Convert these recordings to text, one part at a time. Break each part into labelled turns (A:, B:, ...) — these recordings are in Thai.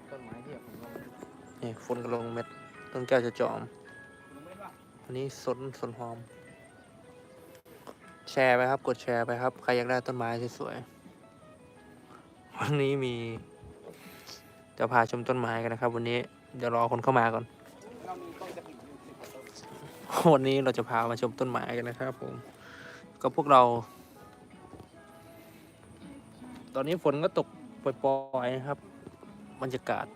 A: นะครับนี่ฝนกระลงเม็ดต้นแก้วจะจอม อันนี้สนสนหอม แชร์ไปครับ กดแชร์ไปครับ ใครอยากได้ต้นไม้สวยๆ วันนี้มี จะพาชมต้นไม้กันนะครับ วันนี้เดี๋ยวรอคนเข้ามาก่อน
B: เรามีต้นกระถิ่นอยู่สิบกว่าต้น
A: วันนี้เราจะพามาชมต้นไม้กันนะครับผม ก็พวกเรา ตอนนี้ฝนก็ตกปล่อยๆนะครับ บรรยากาศ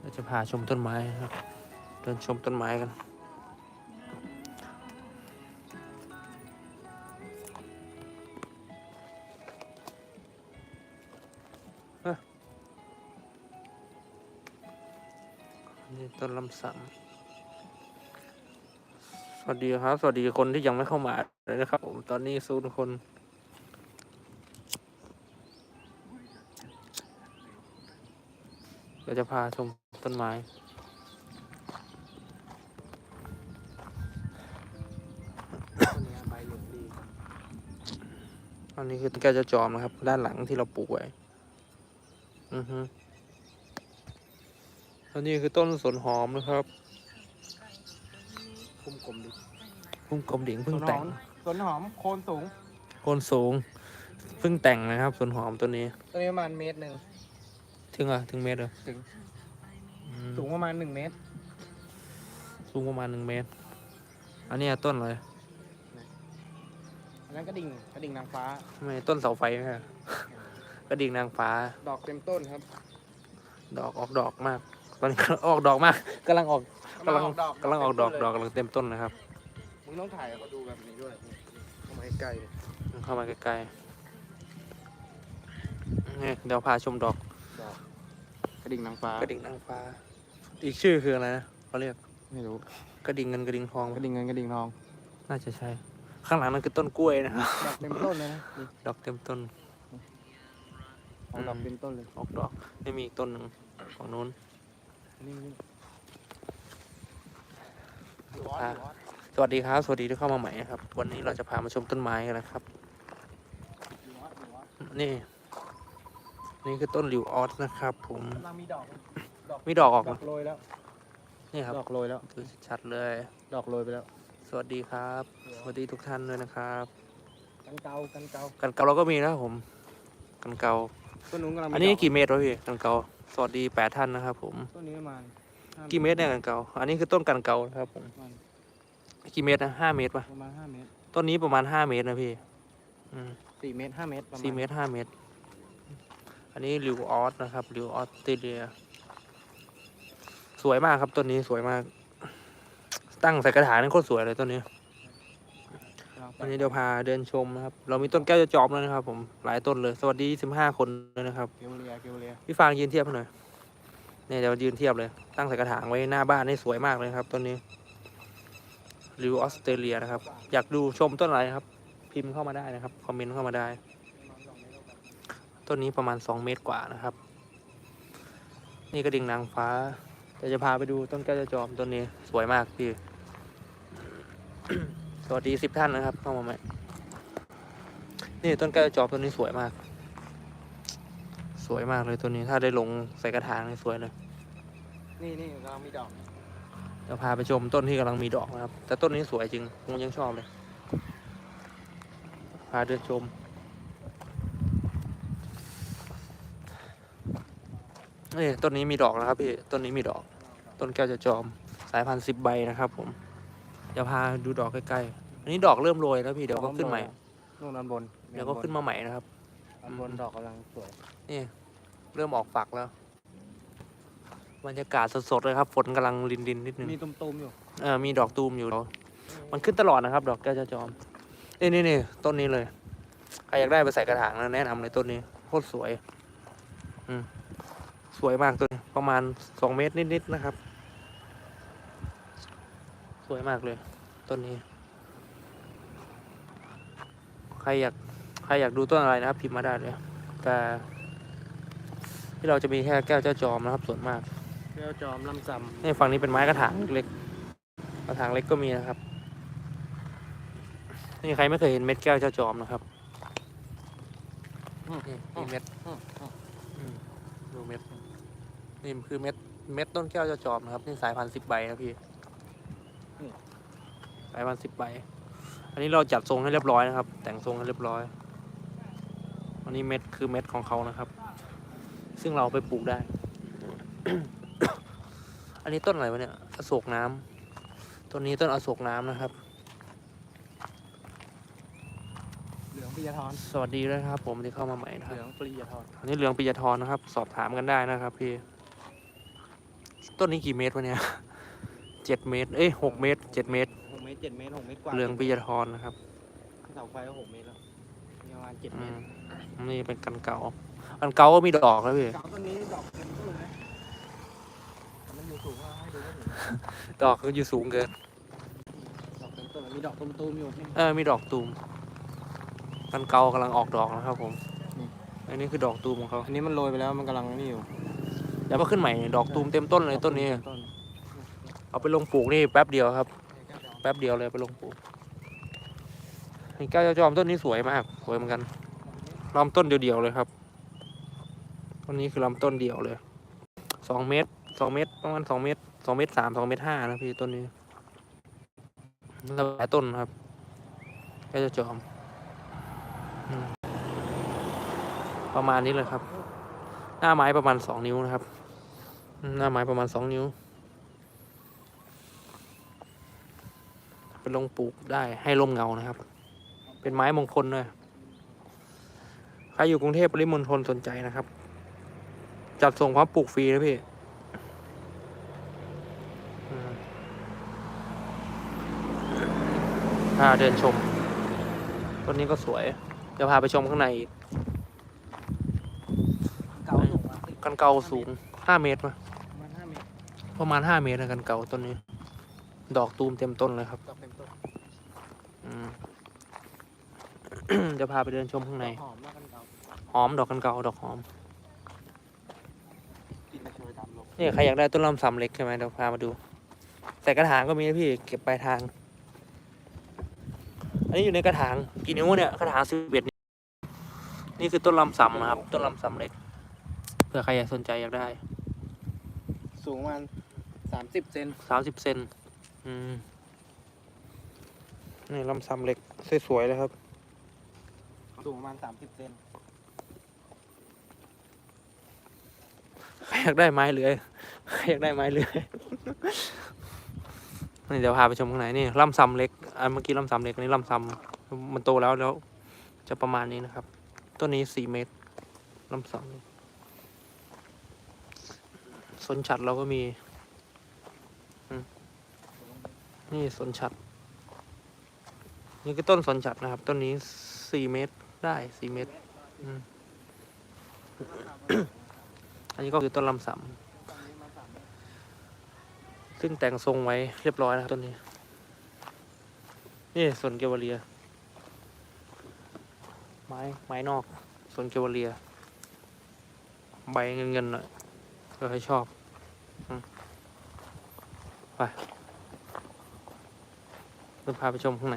A: เราจะพาชมต้นไม้นะครับ เดินชมต้นไม้กัน นี่ต้นลำสัมสวัสดีครับ สวัสดีคนที่ยังไม่เข้ามาเลยนะครับผมตอนนี้ศูนย์คน เราจะพาชมต้นไม้
B: ต้นนี้ใบเหลืองดี
A: อันนี้คือต้นแก้วเจะจอมนะครับ ด้านหลังที่เราปลูกไว้ อือฮึอันนี้คือต้นสนหอมนะครับ
B: คุ้มกลมดี
A: พุ่งกลมดิ่งเพิ่งแต่ง
B: ต้นหอมโคนสูง
A: โคนสูง เพิ่งแต่งนะครับสวนหอมตัวนี้
B: ต้นนี้ประมาณเมตรหนึ่ง
A: ถึงอะถึงเมตรเหรอ
B: ถึง
A: อืม
B: สูงประมาณหนึ่งเมตร
A: สูงประมาณหนึ่งเมตร อันนี้ต้นอะไร
B: อันนั้นกระดิ่งกระดิ่งนางฟ้า
A: ไม่ต้นเสาไฟไหมฮะ กระดิ่งนางฟ้า
B: ดอกเต็มต้นครับ
A: ดอกออกดอกมาก ตอนนี้ออกดอกมากกำลังออกกำลัง
B: ดอก
A: กำลังออกดอก
B: เต็ม
A: ด
B: ต้
A: อนกกำลังเต็มต้นนะครับ
B: มึงต้องถ่ายให้เขาดูแบบนี้ด้วยเข้ามาใกล้ๆเลย
A: เข้ามาใกล้ๆนี่เดี๋ยวพาชมดอก
B: ดอกก ระดิ่งนางฟ้าก
A: ระดิ่งนางฟ้า อีกชื่อคืออะไรนะเขาเรียก
B: ไม่รู้
A: กระดิ่งเงินกระดิ่งทอง
B: กระดิ่งเงินกระดิ่งทอง
A: น่าจะใช่ ข้างหลังนั่นคือต้นกล้วยนะครับ
B: ดอกเต็มต้นเลยนะนี่
A: ดอกเต็มต้น
B: ของดอกเต็มต้นเลย
A: ออกดอกไม่มีอีกต้นหนึ่งของนู้น
B: นี่นี่
A: อะสวัสดีครับ สวัสดีที่เข้ามาใหม่นะครับ วันนี้เราจะพามาชมต้นไม้กันนะครับ นี่ นี่คือต้นลิวออสนะครับ ผม
B: กำลังมีดอก
A: มีดอกออก
B: ด
A: ไห
B: อ
A: ม
B: กโรยแล้ว
A: นี่ครับ
B: ดอกโรยแล้ว
A: ดูชัดๆเลย
B: ดอกโรยไปแล้ว
A: สวัสดีครับ สวัสดีทุกท่านด้วยนะครับ
B: กันเกากันเกา
A: กันเกาเราก็มีนะครับผม กันเกา
B: ต้นนู้นกำลัง
A: อันนี้
B: ด
A: กี่เมตรวะพี่กันเกาสวัสดีแปดท่านนะครับ ผม
B: ต้นนี้ประมาณห้า
A: กี่เมตรเนี่ยกันเกาอันนี้คือต้นกันเกานะครับผม
B: ประมาณ
A: กี่เมตรนะห้าเมตรปะ
B: ประมาณห้าเมตร
A: ต้นนี้ประมาณห้าเมตรนะพี่อืม
B: สี่เมตรห้าเมตรประาณ
A: สี่เมตรห้าเมตร อันนี้ริวออสนะครับริวออสเตรเลีย สวยมากครับต้นนี้สวยมาก ตั้งใส่กระถางนี่โคตรสวยเลยต้นนี้
B: กำลังแตก
A: วันนี้เดี๋ยวพาเดินชมนะครับ เรามีต้นแก้วจะจอมแล้วนะครับ ผมหลายต้นเลย สวัสดีสิบห้าคนเลยนะครับ
B: เกลเลียเกลเลีย
A: พี่ฟางยืนเทียบให้หน่อยเนี่ยเดี๋ยวยืนเทียบเลย ตั้งใส่กระถางไว้หน้าบ้านนี่สวยมากเลยครับต้นนี้ริวออสเตรเลียนะครับ อยากดูชมต้นอะไรครับ พิมพ์เข้ามาได้นะครับ คอมเมนต์เข้ามาได้ ต้นนี้ประมาณสองเมตรกว่านะครับ นี่กระดิ่งนางฟ้าเดี๋ยวจะพาไปดูต้นแก้วจะจอมต้นนี้สวยมากพี่ สวัสดีสิบท่านนะครับเข้ามาใหม่นี่ต้นแก้วจะจอมต้นนี้สวยมาก สวยมากเลยต้นนี้ถ้าได้ลงใส่กระถางนี่สวยเลย
B: นี่นี่กำลังมีดอก
A: เดี๋ยวพาไปชมต้นที่กำลังมีดอกนะครับ แต่ต้นนี้สวยจริงผมยังชอบเลย พาเดินชม นี่ต้นนี้มีดอกนะครับพี่ต้นนี้มีดอก ต้นแก้วจะจอมสายพันธุ์สิบใบนะครับ ผมเดี๋ยวพาดูดอกใกล้ๆอันนี้ดอกเริ่มโรยแล้วพี่เดี๋ยวก็ขึ้นใหม่
B: นู่นด้านบน
A: เดี๋ยวก็ขึ้นมาใหม่นะครับ
B: ด้านบนดอกกำลังสวย
A: นี่ เริ่มออกฝักแล้วบรรยากาศสดๆเลยครับฝนกำลังรินรินๆนิดนึง
B: มีตุ่มๆอยู่
A: เออมีดอกตูมอยู่มันขึ้นตลอดนะครับ ดอกแก้วจะจอมนี่นี่นี่ต้นนี้เลยใครอยากได้ไปใส่กระถางนะแนะนำเลยต้นนี้โคตรสวย อืม สวยมากต้นนี้ประมาณสองเมตรนิดๆนะครับ สวยมากเลยต้นนี้ ใครอยากใครอยากดูต้นอะไรนะครับพิมพ์มาได้เลย แต่ที่เราจะมีแค่แก้วเจ้าจอมนะครับส่วนมาก
B: แก้วจอมลำซ
A: นี่ฝั่งนี้เป็นไม้กระถางเล็กกระถางเล็กก็มีนะครับนี่ใครไม่เคยเห็นเม็ดแก้วเจ้าจอมนะครับนี่มีเม็ดอืมดูเม็ด นี่คือเม็ดเม็ดต้นแก้วจะจอมนะครับ นี่สายพันธุ์สิบใบนะพี่สายพันธุ์สิบใบ อันนี้เราจัดทรงให้เรียบร้อยนะครับ แต่งทรงให้เรียบร้อย อันนี้เม็ดคือเม็ดของเขานะครับ ซึ่งเราเอาไปปลูกได้ อันนี้ต้นอะไรวะเนี่ยอโศกน้ำต้นนี้ต้นอโศกน้ำนะครับ
B: เหลืองปิยธร
A: สวัสดีด้วยนะครับ ผมที่เข้ามาใหม่นะค
B: เห
A: รับ
B: ลืองปริยธร
A: อันนี้เหลืองปิยธรนะครับ สอบถามกันได้นะครับพี่ ต้นนี้กี่เมตรวะเนี่ยเจ็ดเมตร เอ้ยหกเมตรเจ็ดเมตร
B: หกเมตรเจ็ดเมตรหกเมตรกว่า
A: เหลืองปิยธรนะครับ
B: เสาไฟก็หกเมตรแล้วมีประมาณเจ็ด
A: อื
B: เมต
A: ม
B: ร
A: นี่เป็นกันเก่ากันเก่าก็มีดอกแล้วพี่
B: เสาต้นนี้ดอกเต็มต้นเลยมันอยู่สูงมากให้ดูได้เห็น
A: ดอกก็อยู่สูงเกิน
B: ดอกเต็มต้นเลยมีดอกตุ้มๆอยู่นี่
A: เออ มีดอกตูมกันเก่ากำลังออกดอกนะครับผม
B: นี่
A: อันนี้คือดอกตูมของเขา
B: อันนี้มันโรยไปแล้วมันกำลังนี่อยู่
A: เดี๋ยวมาขึ้นใหม่ดอกตูมเต็มต้นเลยต้นนี้
B: ต้น
A: เอาไปลงปลูกนี่แป๊บเดียวครับ แป๊บเดียวเลยไปลงปลูกนี่แก้วจอมต้นนี้สวยมากสวยเหมือนกันลำต้นเดียวๆเลยครับต้นนี้คือลำต้นเดียวเลยสองเมตรสองเมตรประมาณสองเมตรสองเมตรสามสองเมตรห้านะพี่ต้นนี้แล้วหลายต้นครับแก้วจอมอืมประมาณนี้เลยครับ หน้าไม้ประมาณสองนิ้วนะครับ หน้าไม้ประมาณสองนิ้วไปลงปลูกได้ให้ร่มเงานะครับ เป็นไม้มงคลด้วยใครอยู่กรุงเทพปริมณฑลสนใจนะครับ จัดส่งพร้อมปลูกฟรีนะพี่อืมพาเดินชม ต้นนี้ก็สวยจะพาไปชมข้างในอีกา
B: สูงมาสิ
A: กันเกาสูงห้าเมตรปะ
B: ประมาณห้าเมตร
A: ประมาณห้าเมตรนะกันเกาต้นนี้ ดอกตูมเต็มต้นเลยครับ
B: ดอกเต็มต้น
A: อืมจะพาไปเดินชมข้างใน
B: หอมมากกันเก่า
A: หอมดอกกันเกาดอกหอม
B: กินไปโชยตามลม
A: นี่ใครอยากได้ต้นลำซำเล็กใช่ไหมเดี๋ยวพามาดูใส่กระถางก็มีนะพี่เก็บปลายทาง อันนี้อยู่ในกระถางกี่นิ้วเนี่ยกระถางสิบเอ็ดนิ้วนี่คือต้นลำซำนะครับ ต้นลำซำเล็ก เผื่อใครอยากสนใจอยากได้
B: สูงประมาณสามสิบเซน
A: สามสิบเซนอืมนี่ลำซำเล็กสวยๆเลยครับ
B: สูงประมาณสามสิบเซน
A: ใครอยากได้ไม้เลื้อยใครอยากได้ไม้เลื้อยนี่เดี๋ยวพาไปชมข้างในนี่ลำซำเล็กอันเมื่อกี้ลำซำเล็กอันนี้ลำซำมันโตแล้วแล้ว จะประมาณนี้นะครับ ต้นนี้สี่เมตรลำซำ สนฉัดเราก็มี นี่สนฉัด นี่คือต้นสนฉัดนะครับ ต้นนี้สี่เมตรได้สี่เมตรอันนี้ก็คือต้นลำสำซึ่งแต่งทรงไว้เรียบร้อยนะครับต้นนี้ นี่สนเกวเลีย ไม้ไม้นอกสนเกวเลีย ใบเงินเงินๆหน่อยเผื่อใครชอบ ไปเดินพาไปชมข้างใน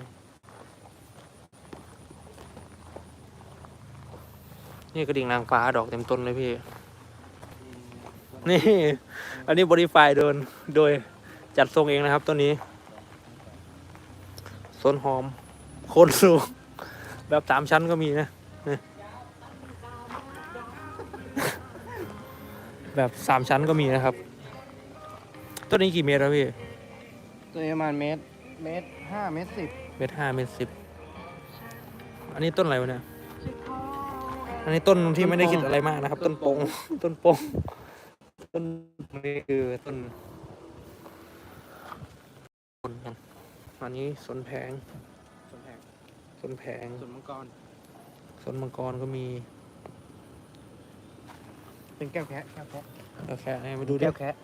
A: นี่กระดิ่งนางฟ้าดอกเต็มต้นเลยพี่ นี่ อันนี้บริไฟโดนโดยจัดทรงเองนะครับต้นนี้สวนหอม โคนสูง แบบสามชั้นก็มีนะ แบบสามชั้นก็มีนะครับ ต้นนี้กี่เมตรแล้วพี่
B: ตัวนี้ประมาณเมตร เมตรห้าเมตรสิบ
A: เมตรห้าเมตรสิบอันนี้ต้นอะไรวะเนี่ยอันนี้ต้นที่ไม่ได้คิดอะไรมากนะครับ ต้นปงต้นปงต้นนี่คือต้นต้นกันอันนี้สนแผง
B: ส่วนแผง
A: สนแผง
B: ส่วนมังกร
A: สนมังกรก็มี
B: เป็นแก้วแคะแก้วแคะ
A: แก้วแค่มาดูดิ
B: แก้วแคะ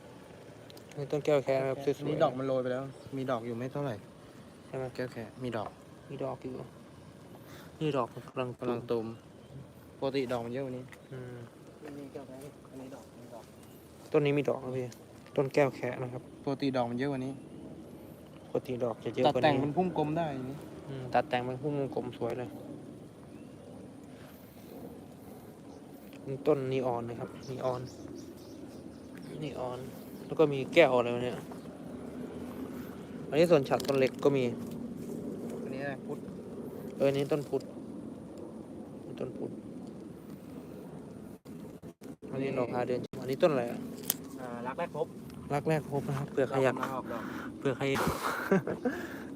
A: นี่ต้นแก้วแค่ครับสวย
B: อันนี้ดอกมันโรยไปแล้ว มีดอกอยู่ไม่เท่าไหร่
A: ๆใช่ไหม
B: แก้วแคะมีดอก
A: มีดอกอยู่ นี่ดอกกำลัง
B: กำลังตูมปกติดอกมันเยอะกว่านี้
A: อืม
B: อันนี้แก้วแคะอันนี้ดอกมีดอก
A: ต้นนี้มีดอกนะพี่ต้นแก้วแค่นะครับ
B: ปกติดอกมันเยอะกว่านี้
A: ปกติดอกจะเยอะ
B: ตัด
A: กว่า
B: แต่ง
A: นี้
B: เป็นพุ่มกลมได้อย่างนี้
A: อืมตัดแต่งเป็นพุ่มวงกลมสวยเลยนี่ต้นนีออนนะครับนีออนนีออน แล้วก็มีแก้วอะไรวะเนี่ย อันนี้ส่วนฉัดต้นเล็กก็มี
B: อันนี้อะไรพุทธ
A: เอออันนี้ต้นพุทธนี่ต้นพุทธอันนี้ดอกพาเดือนอันนี้ต้นอะไรอะ
B: อ่ารักแรกพบ
A: รักแรกพบนะครับเผื่อใครอยาก
B: กำลังออกดอก
A: เผื่อใคร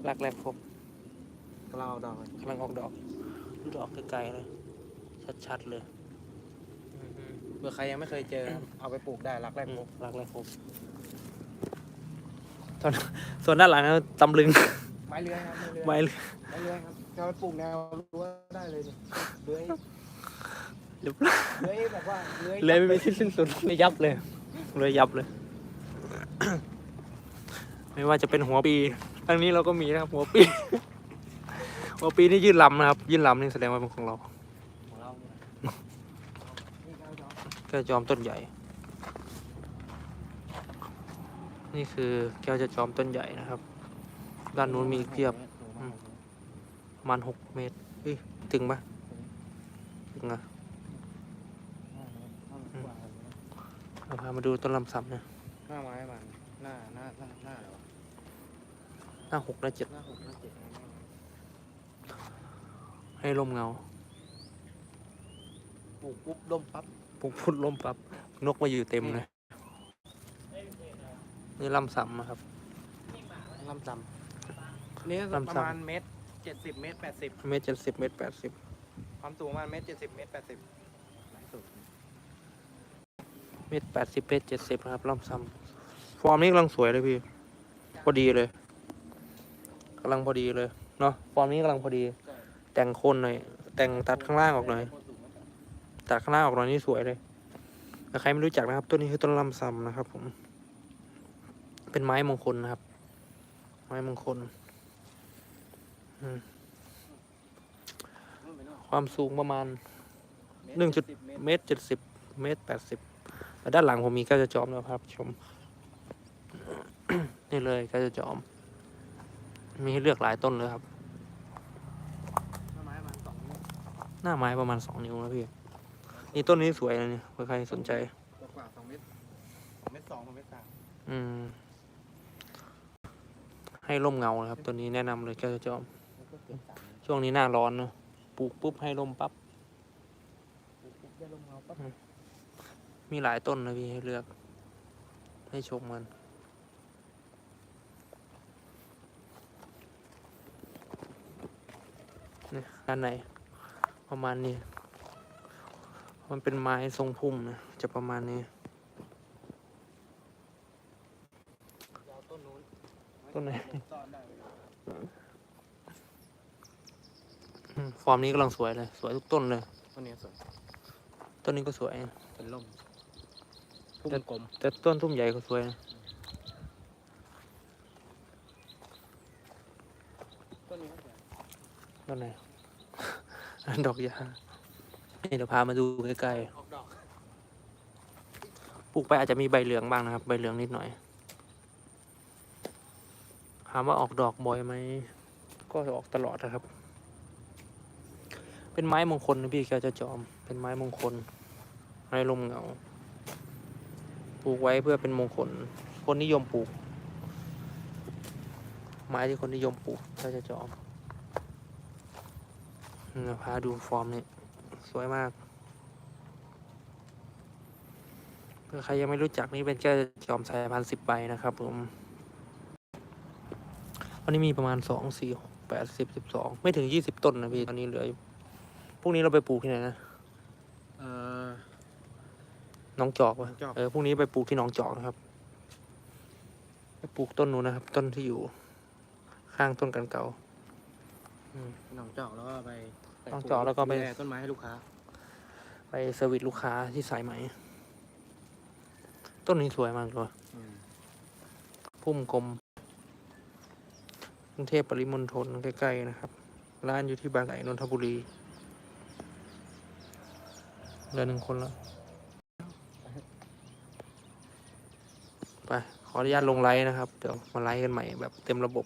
A: รักแรกพบ
B: กำลังออกดอกเลย
A: กำลังออกดอกดูดอกไกลๆเลย ชัดๆเลยอืม
B: เผื่อใครยังไม่เคยเจอครับเอาไปปลูกได้รักแรก
A: อื
B: พ
A: ม
B: บ
A: รักแรกพบส่วนส่วนด้านหลังนะตำลึง
B: ไม้เลื้อยครับ
A: ไม้
B: ไม้เลื้อยครับจะเอาไปปลูกแนวรั้วได้เลยนี่เลื้อย
A: เรียบ
B: เลื้อยแบบว่าเลื้อย
A: เลยไม่มีที่สิ้นสุดเลยยับเลยเลยยับเลย ไม่ว่าจะเป็นหัวปีทางนี้เราก็มีนะครับหัวปี หัวปีนี่ยื่นลำนะครับ ยื่นลำนี่แสดงว่าเป็นของเรา
B: ของเราเนี่ยนี่ครับดอก
A: แก้วจอมต้นใหญ่ นี่คือแก้วจะจอมต้นใหญ่นะครับ ด้านนู้นมีอีกเพียบอืมประมาณหกเมตรเฮ้ยถึงปะถึงอะเราพามาดูต้นลำสัมเนี่ย
B: หน้าไม้มันหน้าหน้าหน้าหน้าอะไรวะ
A: หน้าหกหน้าเจ็ด
B: หน้าหกหน้าเจ็ดหน้าหน้า
A: ให้ลมเงา
B: ปลูกปุ๊บด้มปั๊บ
A: ปุกพุดลมปับนกมาอยู่เต็มเลยนี่ลำสัมอะครับ
B: ลำจำนี่
A: ลำ
B: ประ
A: ซ้ำ
B: มาณเมตรเจ็ดสิบเมตรแปดสิบ
A: เมตรเจ็ดสิบเมตรแปดสิบ
B: ความสูงประมาณเมตรเจ็ดสิบเมตรแปดสิบหลายสุด
A: เมตรแปดสิบเมตรเจ็ดสิบนะครับลำสัมฟอร์มนี้กำลังสวยเลยพี่ พอดีเลยกำลังพอดีเลยเนาะฟอร์มนี้กำลังพอดี แต่งโคนหน่อยแต่งตัดข้างล่างออกหน่อย ตัดข้างล่างออกหน่อยนี่สวยเลยแต่ใครไม่รู้จักนะครับต้นนี้คือต้นลำซำนะครับ ผม เป็นไม้มงคลนะครับ ไม้มงคลความสูงประมาณหนึ่งจุดเมตรเจ็ดสิบเมตรแปดสิบด้านหลังผมมีก้าจะจอมนะครับ ชม นี่เลยก้าจะจอม มีให้เลือกหลายต้นเลยครับ
B: หน้าไม้ประมาณสองนิ้ว
A: นะพี่ นี่ต้นนี้สวยนะเนี่ยเผื่อใครสนใจ
B: กว่าสองเมตรสองเมตรสองสองเมตรสาม
A: อืม ให้ร่มเงานะครับ ตัวนี้แนะนำเลยแก้วจอม
B: แล้วก็เกือบสามเมตร
A: ช่วงนี้หน้าร้อนเนอะปลูกปุ๊บให้ร่มปั๊บ
B: ปลูกปุ๊บได้ลมเงาปั๊บ
A: มีหลายต้นนะพี่ให้เลือก ให้ชมมันนี่ด้านในประมาณนี้ มันเป็นไม้ทรงพุ่มนะ จะประมาณนี้
B: ยาวต้นนู้น
A: ต้นไหน
B: ซ่อนได้
A: อืมฟอร์มนี้กำลังสวยเลย สวยทุกต้นเลย
B: ต้นนี้สวย
A: ต้นนี้ก็สวย
B: เป็นล่มพุ่มกลม
A: แต่ต้นทุ่มใหญ่ก็สวยนะ
B: ต้นนี้ก็สวย
A: ต้นไหน ดอกยา นี่เดี๋ยวพามาดูใกล้
B: ออกดอก
A: ๆปลูกไปอาจจะมีใบเหลืองบ้างนะครับ ใบเหลืองนิดหน่อย ถามว่าออกดอกบ่อยไหม ก็ออกตลอดนะครับ เป็นไม้มงคลนะพี่แกจะจอม เป็นไม้มงคลไม้ลมเงา ปลูกไว้เพื่อเป็นมงคล คนนิยมปลูก ไม้ที่คนนิยมปลูกแกจะจอมพาดูฟอร์มนี่ สวยมากเผื่อใครยังไม่รู้จักนี่เป็นแก้วจอมสายพันธุ์สิบใบนะครับผมตอนนี้มีประมาณสองสี่หกแปดสิบสิบสองไม่ถึงยี่สิบต้นนะพี่ตอนนี้เหลืออยู่พรุ่งนี้เราไปปลูกที่ไหนนะ
B: เอ่อ
A: หน้องจอกวะ
B: หนองจอก
A: เออพรุ่งนี้ไปปลูกที่หนองจอกนะครับไปปลูกต้นนู้นนะครับ ต้นที่อยู่ข้างต้นกันเก่า
B: หนองจอกแล้วก็ไป
A: หนองจอกแล้วก็ไป
B: ดูต้นไม้ให้ลูกค้า
A: ไปเซอร์วิสลูกค้าที่สายไหม ต้นนี้สวยมากเลยว่ะ
B: อืม
A: พุ่มกลมกรุงเทพปริมณฑลใกล้ๆนะครับ ร้านอยู่ที่บางไหลนนทบุรีเหลือหนึ่งคนแล้ว ไป ขออนุญาตลงไลฟ์นะครับ เดี๋ยวมาไลฟ์กันใหม่แบบเต็มระบบ